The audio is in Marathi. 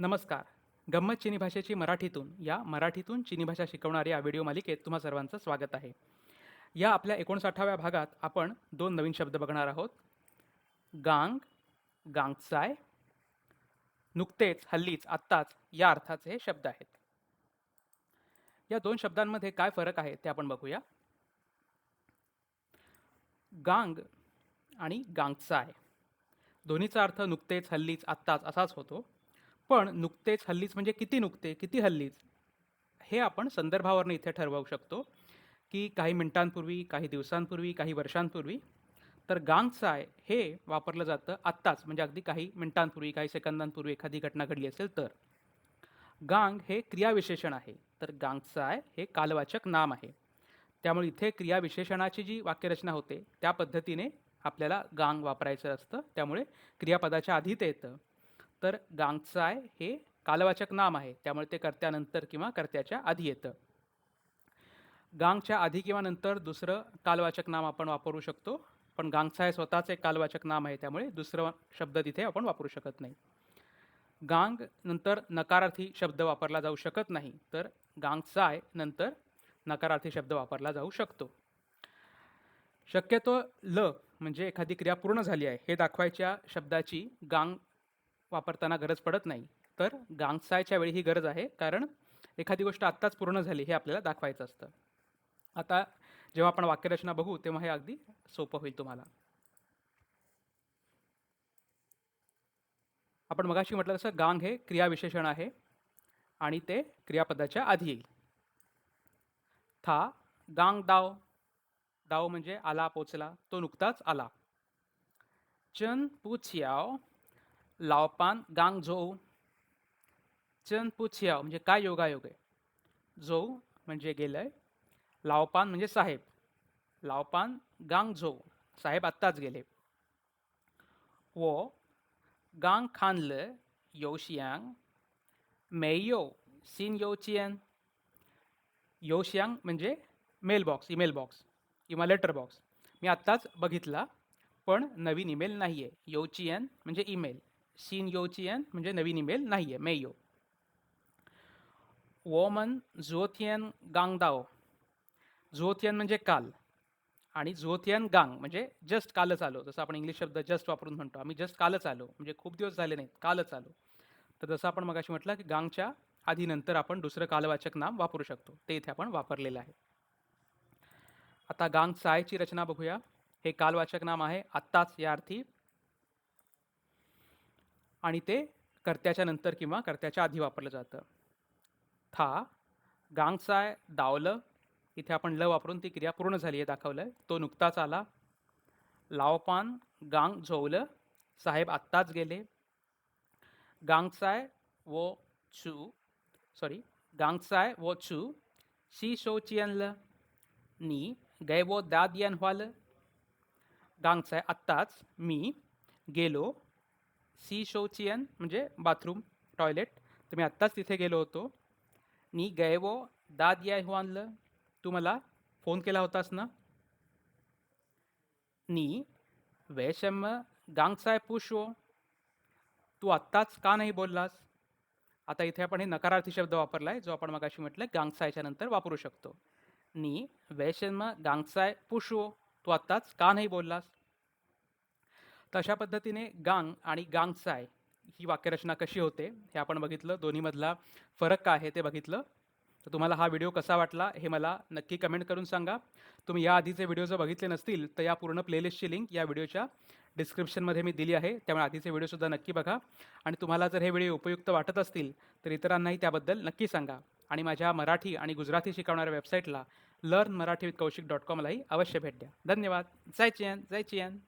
नमस्कार. गंमत चिनी भाषेची मराठीतून या मराठीतून चिनी भाषा शिकवणाऱ्या या व्हिडिओ मालिकेत तुम्हा सर्वांचं स्वागत आहे. या आपल्या एकोणसाठाव्या भागात आपण दोन नवीन शब्द बघणार आहोत. गांग गांगचाय नुकतेच हल्लीच आत्ताच या अर्थाचे हे शब्द आहेत. या दोन शब्दांमध्ये काय फरक आहे ते आपण बघूया. गांग आणि गांगचाय. दोन्हीचा अर्थ नुकतेच हल्लीच आत्ताच असाच होतो. पण नुकतेच हल्लीच म्हणजे किती नुकते किती हल्लीच हे आपण संदर्भावरनं इथे ठरवू शकतो की काही मिनिटांपूर्वी काही दिवसांपूर्वी काही वर्षांपूर्वी तर गांगसाय हे वापरलं जातं आत्ताच म्हणजे अगदी काही मिनिटांपूर्वी काही सेकंदांपूर्वी एखादी घटना घडली असेल तर. गांग हे क्रियाविशेषण आहे तर गांगसाय हे कालवाचक नाम आहे. त्यामुळे इथे क्रियाविशेषणाची जी वाक्यरचना होते त्या पद्धतीने आपल्याला गांग वापरायचं असतं त्यामुळे क्रियापदाच्या आधी ते येतं. तर गांगचाय हे कालवाचक नाम आहे. त्यामुळे ते कर्त्यानंतर किंवा कर्त्याच्या आधी येतं. गांगच्या आधी किंवा नंतर दुसरं कालवाचक नाम आपण वापरू शकतो. पण गांगचाय स्वतःच एक कालवाचक नाम आहे. त्यामुळे दुसरं शब्द तिथे आपण वापरू शकत नाही. गांग नंतर नकारार्थी शब्द वापरला जाऊ शकत नाही. तर गांगचाय नंतर नकारार्थी शब्द वापरला जाऊ शकतो. शक्यतो ल म्हणजे एखादी क्रिया पूर्ण झाली आहे. हे दाखवायच्या शब्दाची गांग वापरताना गरज पडत नाही. तर गांगसायच्या वेळी ही गरज आहे. कारण एखादी गोष्ट आत्ताच पूर्ण झाली हे आपल्याला दाखवायचं असतं. आता जेव्हा आपण वाक्यरचना बघू तेव्हा हे अगदी सोपं होईल तुम्हाला. आपण मगाशी म्हटलं तसं गांग हे क्रियाविशेषण आहे आणि ते क्रियापदाच्या आधी येईल. था गांग दाव. दाव म्हणजे आला पोचला. तो नुकताच आला. चन पुछ्याव लावपान गांग झो चन पुछ्याव म्हणजे काय योगायोग? आहे झो म्हणजे गेलंय. लावपान म्हणजे साहेब. लावपान गांग झो साहेब आत्ताच गेले. व गांग खानलं योशियांग. मेयो सिन योचियन. योशियांग म्हणजे मेल बॉक्स ईमेल बॉक्स किंवा लेटर बॉक्स. मी आत्ताच बघितला पण नवीन ईमेल नाही आहे योचियन म्हणजे ईमेल. सीन योची एन म्हणजे नवीन ईमेल नाही आहे मेयो वोमन झोथियन गांगदाओ झोथियन म्हणजे काल आणि झोथियन गांग म्हणजे जस्ट कालच आलो. जसं आपण इंग्लिश शब्द जस्ट वापरून म्हणतो आम्ही जस्ट कालच आलो. म्हणजे खूप दिवस झाले नाहीत कालच आलो. तर जसं आपण मगाशी म्हटलं की गांगच्या आधी नंतर आपण दुसरं कालवाचक नाम वापरू शकतो. ते इथे आपण वापरलेलं आहे. आता गांग सायची रचना बघूया. हे कालवाचक नाम आहे आत्ताच या अर्थी आणि ते कर्त्याच्या नंतर किंवा कर्त्याच्या आधी वापरलं जातं. था गांगसाय दावलं इथे आपण ल वापरून ती क्रिया पूर्ण झाली आहे दाखवलं आहे तो नुकताच आला. लावपान गांग झोवलं साहेब आत्ताच गेले. गांगसाय वो चू सॉरी गांगसाय व चू शी शो चियनल नी गैवो दादियन व्हाल गांगसाय आत्ताच मी गेलो सी शौचियन म्हणजे बाथरूम टॉयलेट. तर मी आत्ताच तिथे गेलो होतो. नी गैवो दाद या आणलं तू मला फोन केला होतास ना? नी वैषम गांगसाय पुष्वो तू आत्ताच का नाही बोललास? आता इथे आपण हे नकारार्थी शब्द वापरला आहे जो आपण मगाशी म्हटलं गांगसायच्या नंतर वापरू शकतो. नी वैषम गांगसाय पुष्वो तू आत्ताच का नाही बोललास? तर अशा पद्धतीने गांग आणि गांगसाय ही वाक्यरचना कशी होते हे आपण बघितलं. दोन्हीमधला फरक काय आहे ते बघितलं. तर तुम्हाला हा व्हिडिओ कसा वाटला हे मला नक्की कमेंट करून सांगा. तुम्ही या आधीचे व्हिडिओ जर बघितले नसतील तर या पूर्ण प्लेलिस्टची लिंक या व्हिडिओच्या डिस्क्रिप्शनमध्ये मी दिली आहे. त्यामुळे आधीचे व्हिडिओसुद्धा नक्की बघा. आणि तुम्हाला जर हे व्हिडिओ उपयुक्त वाटत असतील तर इतरांनाही त्याबद्दल नक्की सांगा. आणि माझ्या मराठी आणि गुजराती शिकवणाऱ्या वेबसाईटला learn Marathi with Kaushik dot कॉमलाही अवश्य भेट द्या. धन्यवाद. जय चियन जय चियन.